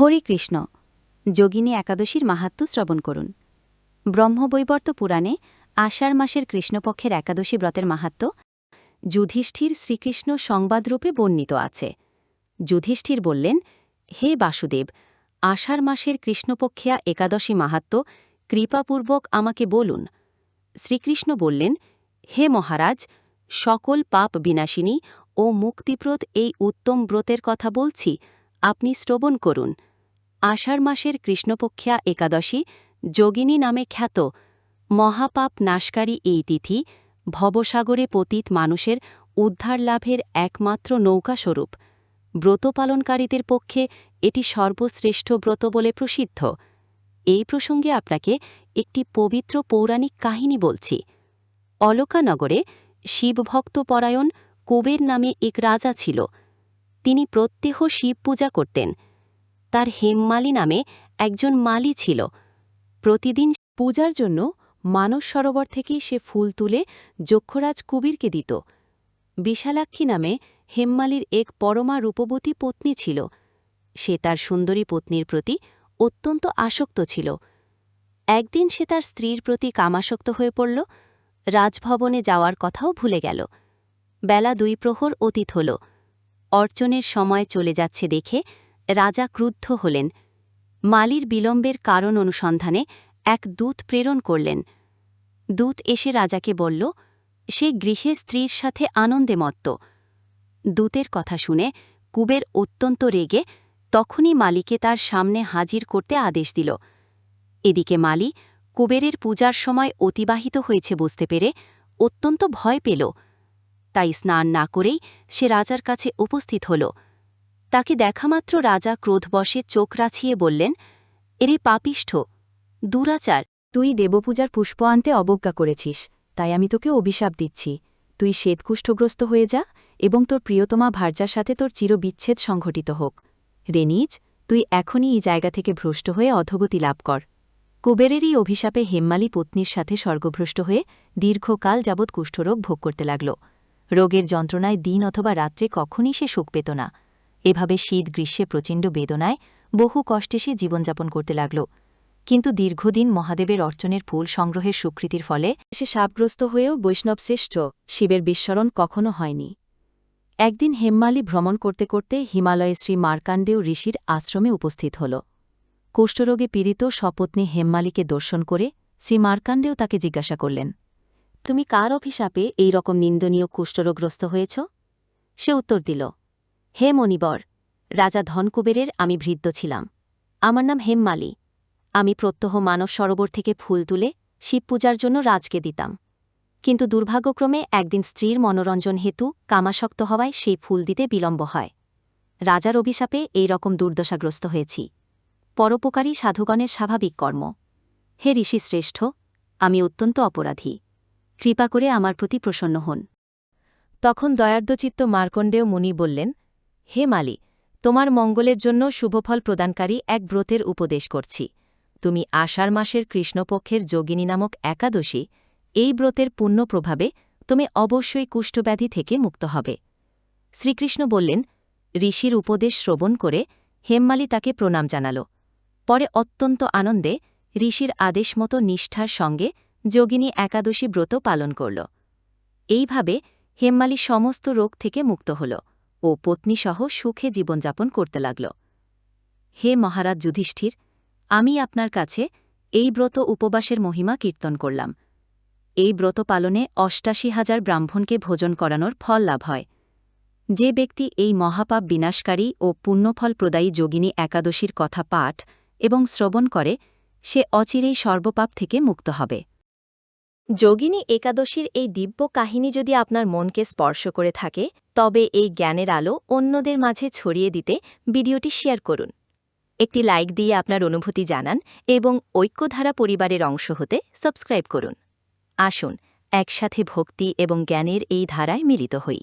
হরে কৃষ্ণ, যোগিনী একাদশীর মাহাত্ম্য শ্রবণ করুন। ব্রহ্মবৈবর্ত পুরাণে আষাঢ় মাসের কৃষ্ণপক্ষের একাদশী ব্রতের মাহাত্ম্য যুধিষ্ঠির শ্রীকৃষ্ণ সংবাদরূপে বর্ণিত আছে। যুধিষ্ঠির বললেন, হে বাসুদেব, আষাঢ় মাসের কৃষ্ণপক্ষিয়া একাদশী মাহাত্ম্য কৃপাপূর্বক আমাকে বলুন। শ্রীকৃষ্ণ বললেন, হে মহারাজ, সকল পাপ বিনাশিনী ও মুক্তিপ্রদ এই উত্তম ব্রতের কথা বলছি, আপনি শ্রবণ করুন। আষাঢ় মাসের কৃষ্ণপক্ষিয়া একাদশী যোগিনী নামে খ্যাত মহাপাপ নাশকারী এই তিথি ভবসাগরে পতিত মানুষের উদ্ধার লাভের একমাত্র নৌকাস্বরূপ ব্রত পালনকারীদের পক্ষে এটি সর্বশ্রেষ্ঠ ব্রত বলে প্রসিদ্ধ। এই প্রসঙ্গে আপনাকে একটি পবিত্র পৌরাণিক কাহিনী বলছি। অলকানগরে শিবভক্তপরায়ণ কুবের নামে এক রাজা ছিল। তিনি প্রত্যেহ শিব পূজা করতেন। তার হেমমালি নামে একজন মালি ছিল। প্রতিদিন পূজার জন্য মানস সরোবর থেকেই সে ফুল তুলে যক্ষরাজ কুবিরকে দিত। বিশালাক্ষী নামে হেমমালির এক পরমা রূপবতী পত্নী ছিল। সে তার সুন্দরী পত্নীর প্রতি অত্যন্ত আসক্ত ছিল। একদিন সে তার স্ত্রীর প্রতি কামাসক্ত হয়ে পড়ল। রাজভবনে যাওয়ার কথাও ভুলে গেল। বেলা দুই প্রহর অতীত হল। অর্চনের সময় চলে যাচ্ছে দেখে রাজা ক্রুদ্ধ হলেন। মালির বিলম্বের কারণ অনুসন্ধানে এক দূত প্রেরণ করলেন। দূত এসে রাজাকে বলল, সে গৃহে স্ত্রীর সাথে আনন্দে মত্ত। দূতের কথা শুনে কুবের অত্যন্ত রেগে তখনই মালিকে তার সামনে হাজির করতে আদেশ দিল। এদিকে মালি কুবেরের পূজার সময় অতিবাহিত হয়েছে বুঝতে পেরে অত্যন্ত ভয় পেল। তাই স্নান না করেই সে রাজার কাছে উপস্থিত হল। তাকে দেখামাত্র রাজা ক্রোধবশে চোখ রাছিয়ে বললেন, এরে পাপিষ্ঠ, দুরাচার, তুই দেবপূজার পুষ্প আনতে অবজ্ঞা করেছিস, তাই আমি তোকে অভিশাপ দিচ্ছি। তুই শ্বেতকুষ্ঠগ্রস্ত হয়ে যা এবং তোর প্রিয়তমা ভার্যার সাথে তোর চিরবিচ্ছেদ সংঘটিত হোক। রেনিজ তুই এখনই এই জায়গা থেকে ভ্রষ্ট হয়ে অধগতি লাভ কর। কুবেরেরই অভিশাপে হেম্মালি পত্নীর সাথে স্বর্গভ্রষ্ট হয়ে দীর্ঘকাল যাবৎ কুষ্ঠরোগ ভোগ করতে লাগল। রোগের যন্ত্রণায় দিন অথবা রাত্রে কখনই সে শোক পেত না। এভাবে শীত গ্রীষ্মে প্রচণ্ড বেদনায় বহু কষ্টে সে জীবনযাপন করতে লাগল। কিন্তু দীর্ঘদিন মহাদেবের অর্চনের ফুল সংগ্রহের স্বীকৃতির ফলে সে সাপগ্রস্ত হয়েও বৈষ্ণবশ্রেষ্ঠ শিবের বিস্মরণ কখনো হয়নি। একদিন হেম্মালি ভ্রমণ করতে করতে হিমালয়ে শ্রী মার্কাণ্ডেয় ঋষির আশ্রমে উপস্থিত হল। কুষ্ঠরোগে পীড়িত স্বপত্নী হেম্মালিকে দর্শন করে শ্রী মার্কাণ্ডেও তাকে জিজ্ঞাসা করলেন, তুমি কার অভিশাপে এই রকম নিন্দনীয় কুষ্ঠরোগগ্রস্ত হয়েছ? সে উত্তর দিল হে মণিবর, রাজা ধনকুবেরের আমি ভৃদ্য ছিলাম। আমার নাম হেমমালি। আমি প্রত্যহ মানস সরোবর থেকে ফুল তুলে শিব পূজার জন্য রাজকে দিতাম। কিন্তু দুর্ভাগ্যক্রমে একদিন স্ত্রীর মনোরঞ্জন হেতু কামাসক্ত হওয়ায় সেই ফুল দিতে বিলম্ব হয়। রাজার অভিশাপে এই রকম দুর্দশাগ্রস্ত হয়েছি। পরোপকারী সাধুগণের স্বাভাবিক কর্ম। হে ঋষি শ্রেষ্ঠ, আমি অত্যন্ত অপরাধী। কৃপা করে আমার প্রতি প্রসন্ন হন। তখন দয়ার্দ্রচিত্ত মার্কণ্ডেয় মুনি বললেন হে মালি, তোমার মঙ্গলের জন্য শুভফল প্রদানকারী এক ব্রতের উপদেশ করছি। তুমি আষাঢ় মাসের কৃষ্ণপক্ষের যোগিনী নামক একাদশী, এই ব্রতের পুণ্য প্রভাবে তুমি অবশ্যই কুষ্ঠব্যাধি থেকে মুক্ত হবে। শ্রীকৃষ্ণ বললেন, ঋষির উপদেশ শ্রবণ করে হেমমালি তাকে প্রণাম জানাল। পরে অত্যন্ত আনন্দে ঋষির আদেশ মতো নিষ্ঠার সঙ্গে যোগিনী একাদশী ব্রত পালন করল। এইভাবে হেমমালি সমস্ত রোগ থেকে মুক্ত হল। ও পত্নীসহ সুখে জীবনযাপন করতে লাগল। হে মহারাজ যুধিষ্ঠির, আমি আপনার কাছে এই ব্রত উপবাসের মহিমা কীর্তন করলাম। এই ব্রত পালনে অষ্টাশি হাজার ব্রাহ্মণকে ভোজন করানোর ফল লাভ হয়। যে ব্যক্তি এই মহাপাপ বিনাশকারী ও পুণ্যফল প্রদায়ী যোগিনী একাদশীর কথা পাঠ এবং শ্রবণ করে, সে অচিরেই সর্বপাপ থেকে মুক্ত হবে। যোগিনী একাদশীর এই দিব্য কাহিনী যদি আপনার মনকে স্পর্শ করে থাকে, তবে এই জ্ঞানের আলো অন্যদের মাঝে ছড়িয়ে দিতে ভিডিওটি শেয়ার করুন। একটি লাইক দিয়ে আপনার অনুভূতি জানান এবং ঐক্যধারা পরিবারের অংশ হতে সাবস্ক্রাইব করুন। আসুন, একসাথে ভক্তি এবং জ্ঞানের এই ধারায় মিলিত হই।